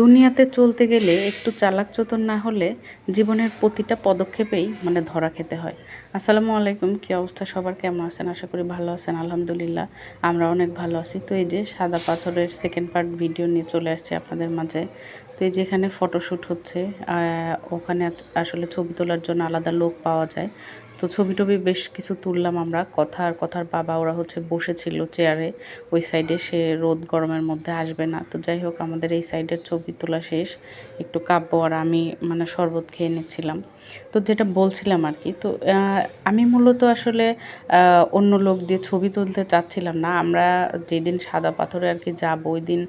দুনিয়াতে চলতে গেলে একটু চালাক চতুর না হলে জীবনের প্রতিটা পদক্ষেপেই মানে ধরা খেতে হয়। আসসালামু আলাইকুম, কী অবস্থা? সবার কেমন আছেন? আশা করি ভালো আছেন, আলহামদুলিল্লাহ। আমরা অনেক ভালো আছি। তো এই যে সাদা পাথরের সেকেন্ড পার্ট ভিডিও নিয়ে চলে আসছে আপনাদের মাঝে। তো এই যেখানে ফটোশ্যুট হচ্ছে ওখানে আসলে ছবি তোলার জন্য আলাদা লোক পাওয়া যায়। তো ছবি টবি বেশ কিছু তুললাম আমরা। কথা আর কথার বাবা ওরা হচ্ছে বসেছিল চেয়ারে ওই সাইডে সে রোদ গরমের মধ্যে আসবে না। তো যাই হোক, আমাদের এই সাইডের ছবি তোলা শেষ, একটু কাব্য আর আমি মানে শরবত খেয়ে নিচ্ছিলাম। তো যেটা বলছিলাম আর কি, তো আমি মূলত আসলে অন্য লোক দিয়ে ছবি তুলতে চাচ্ছিলাম না। আমরা যেদিন সাদা পাথরে আর কি যাব, ওই দিন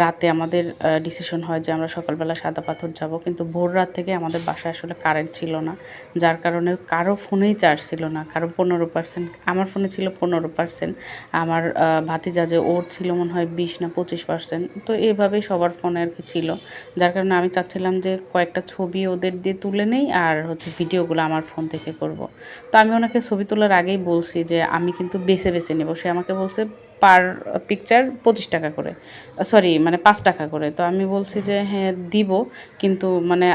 রাতে আমাদের ডিসিশন হয় যে আমরা সকালবেলা সাদা পাথর যাব। কিন্তু ভোর রাত থেকে আমাদের বাসায় আসলে কারেন্ট ছিল না, যার কারণে কারও ফোনেই চার্জ ছিল না। কারও পনেরো পার্সেন্ট আমার ফোনে ছিল পনেরো পার্সেন্ট আমার ভাতিজা যে ওর ছিল মনে হয় বিশ না পঁচিশ পার্সেন্ট তো এভাবেই সবার ফোনে আর কি ছিল। যার কারণে আমি চাচ্ছিলাম যে কয়েকটা ছবি ওদের দিয়ে তুলে নেই আর হচ্ছে ভিডিওগুলো আমার ফোন থেকে করব। তো আমি ওনাকে ছবি তোলার আগেই বলছি যে আমি কিন্তু বেছে বেছে নেব। সে আমাকে বলছে, পার পিকচার পঁচিশ টাকা করে। সরি মানে পাঁচ টাকা করে। তো আমি বলছি যে হ্যাঁ দিব। কিন্তু মানে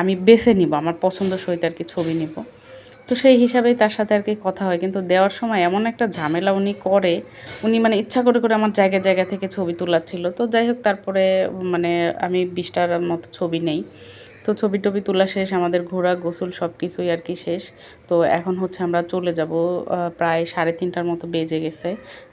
আমি বেছে নিব। আমার পছন্দ সহিত আর কি ছবি নিব। তো সেই হিসাবেই তার সাথে আর কি কথা হয়। কিন্তু দেওয়ার সময় এমন একটা ঝামেলা উনি করে, উনি মানে ইচ্ছা করে করে আমার জায়গা জায়গা থেকে ছবি তোলাচ্ছিল। তো যাই হোক, তারপরে মানে আমি বিশটার মতো ছবি নেই। তো ছবি টবি তোলা শেষ, আমাদের ঘোরা, গোসল সব কিছুই আর কি শেষ। তো এখন হচ্ছে আমরা চলে যাব প্রায় সাড়ে তিনটার মতো বেজে গেছে।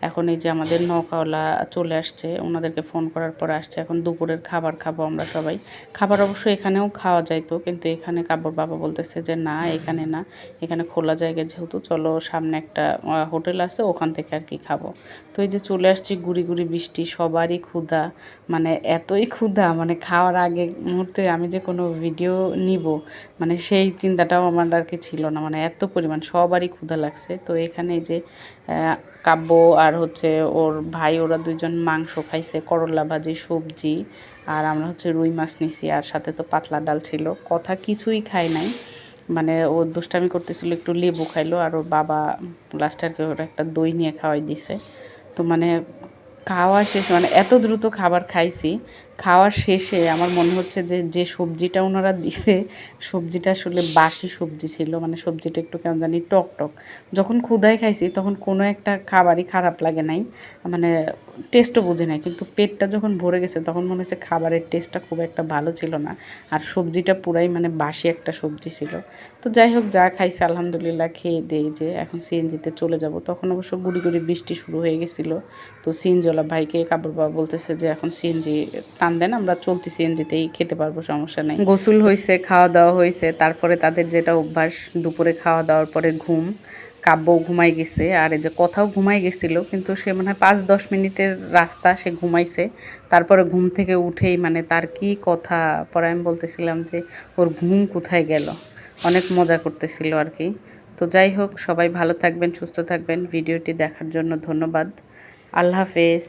এখন এই যে আমাদের নৌকাওয়ালা চলে আসছে, ওনাদেরকে ফোন করার পর আসছে। এখন দুপুরের খাবার খাব আমরা সবাই। খাবার অবশ্য এখানেও খাওয়া যাইতো কিন্তু এখানে কাবর বাবা বলতেছে যে, না, এখানে না। এখানে খোলা জায়গা যেহেতু, চলো সামনে একটা হোটেল আছে, ওখান থেকে আর কি খাব। তো এই যে চলে আসছি, গুড়ি গুড়ি বৃষ্টি, সবারই ক্ষুধা। মানে এতই ক্ষুধা মানে খাওয়ার আগে মুহূর্তে আমি যে কোনো ভিডিও নিব। মানে সেই চিন্তাটাও আমার আর কি ছিল না। মানে এত পরিমাণ, সবারই ক্ষুধা লাগছে। তো এখানে যে কাব্য আর হচ্ছে ওর ভাই, ওরা দুজন মাংস খাইছে, করলা ভাজি, সবজি, আর আমরা হচ্ছে রুই মাছ নিছি, আর সাথে তো পাতলা ডাল ছিল। কথা কিছুই খাই নাই। মানে ও দুষ্টামি করতেছিল, একটু লেবু খাইলো, আর ওর বাবা লাস্টারকে ওর একটা দই নিয়ে খাওয়াই দিছে। তো মানে খাওয়া শেষ মানে এত দ্রুত খাবার খাইছি। খাওয়ার শেষে আমার মনে হচ্ছে যে যে সবজিটা ওনারা দিছে, সবজিটা আসলে বাসি সবজি ছিল মানে সবজিটা একটু কেমন জানি টক টক যখন ক্ষুদায় খাইছি, তখন কোনো একটা খাবারই খারাপ লাগে নাই। মানে টেস্টও বুঝে নাই, কিন্তু পেটটা যখন ভরে গেছে তখন মনে হচ্ছে খাবারের টেস্টটা খুব একটা ভালো ছিল না। আর সবজিটা পুরাই মানে বাসি একটা সবজি ছিল। তো যাই হোক, যা খাইছে আলহামদুলিল্লাহ, খেয়ে দেই যে এখন সিএনজিতে চলে যাব। তখন অবশ্য গুড়ি গুড়ি বৃষ্টি শুরু হয়ে গেছিল। তো সিএনজিওয়ালা ভাইকে কাপড় বাবা বলতেছে যে এখন সিএনজি টান দেন, আমরা চলতি সিএনজিতেই খেতে পারব, সমস্যা নেই। গোসল হয়েছে খাওয়া দাওয়া হয়েছে তারপরে তাদের যেটা অভ্যাস, দুপুরে খাওয়া দাওয়ার পরে ঘুম কাব্য ঘুমাই গেছে, আর এই যে কথাও ঘুমাই গেছিল, কিন্তু সে মনে হয় পাঁচ দশ মিনিটের রাস্তা সে ঘুমাইছে। তারপরে ঘুম থেকে উঠেই মানে তার কি কথা, পরে আমি বলতেছিলাম যে, ওর ঘুম কোথায় গেল? অনেক মজা করতেছিল আর কি। তো যাই হোক, সবাই ভালো থাকবেন, সুস্থ থাকবেন। ভিডিওটি দেখার জন্য ধন্যবাদ। আল্লাহ হাফেজ।